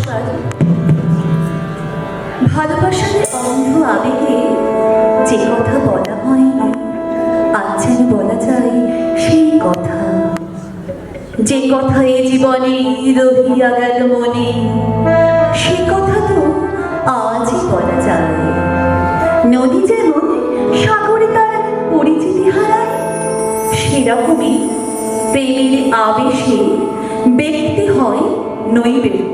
নমস্কার ভালোবাসার অন্ধ আবেগে যে কথা বলা হয়, আজ বলা যায় সেই কথা। যে কথা এ জীবনে রহিয়া গেল মনে, সে কথা তো আজই বলা যায় নদী যেমন সাগরে তার পরিচিতি হারায়, সেরকমই প্রেমের আবেশে ব্যক্তি হয় নৈবেদ্যিক